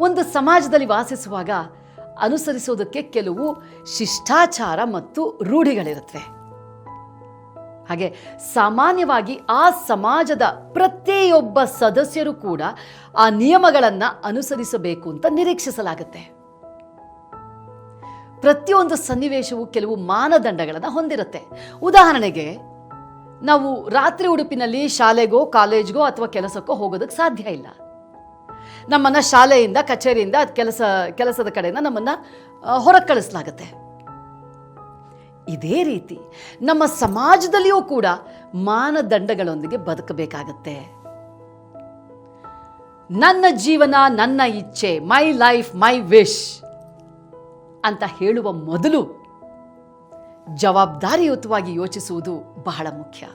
ಒಂದು ಸಮಾಜದಲ್ಲಿ ವಾಸಿಸುವಾಗ ಅನುಸರಿಸೋದಕ್ಕೆ ಕೆಲವು ಶಿಷ್ಟಾಚಾರ ಮತ್ತು ರೂಢಿಗಳಿರುತ್ತವೆ. ಹಾಗೆ ಸಾಮಾನ್ಯವಾಗಿ ಆ ಸಮಾಜದ ಪ್ರತಿಯೊಬ್ಬ ಸದಸ್ಯರು ಕೂಡ ಆ ನಿಯಮಗಳನ್ನು ಅನುಸರಿಸಬೇಕು ಅಂತ ನಿರೀಕ್ಷಿಸಲಾಗುತ್ತೆ. ಪ್ರತಿಯೊಂದು ಸನ್ನಿವೇಶವು ಕೆಲವು ಮಾನದಂಡಗಳನ್ನು ಹೊಂದಿರುತ್ತೆ. ಉದಾಹರಣೆಗೆ, ನಾವು ರಾತ್ರಿ ಉಡುಪಿನಲ್ಲಿ ಶಾಲೆಗೋ, ಕಾಲೇಜ್ಗೋ ಅಥವಾ ಕೆಲಸಕ್ಕೋ ಹೋಗೋದಕ್ಕೆ ಸಾಧ್ಯ ಇಲ್ಲ. ನಮ್ಮನ್ನು ಶಾಲೆಯಿಂದ, ಕಚೇರಿಯಿಂದ, ಕೆಲಸ, ಕೆಲಸದ ಕಡೆಯಿಂದ ನಮ್ಮನ್ನು ಹೊರಗೆ ಕಳಿಸಲಾಗುತ್ತೆ ಇದೇ ರೀತಿ ನಮ್ಮ ಸಮಾಜದಲ್ಲಿಯೂ ಕೂಡ ಮಾನದಂಡಗಳೊಂದಿಗೆ ಬದುಕಬೇಕಾಗತ್ತೆ. ನನ್ನ ಜೀವನ, ನನ್ನ ಇಚ್ಛೆ, ಮೈ ಲೈಫ್, ಮೈ ವಿಶ್ ಅಂತ ಹೇಳುವ ಮೊದಲು ಜವಾಬ್ದಾರಿಯುತವಾಗಿ ಯೋಚಿಸುವುದು ಬಹಳ ಮುಖ್ಯ.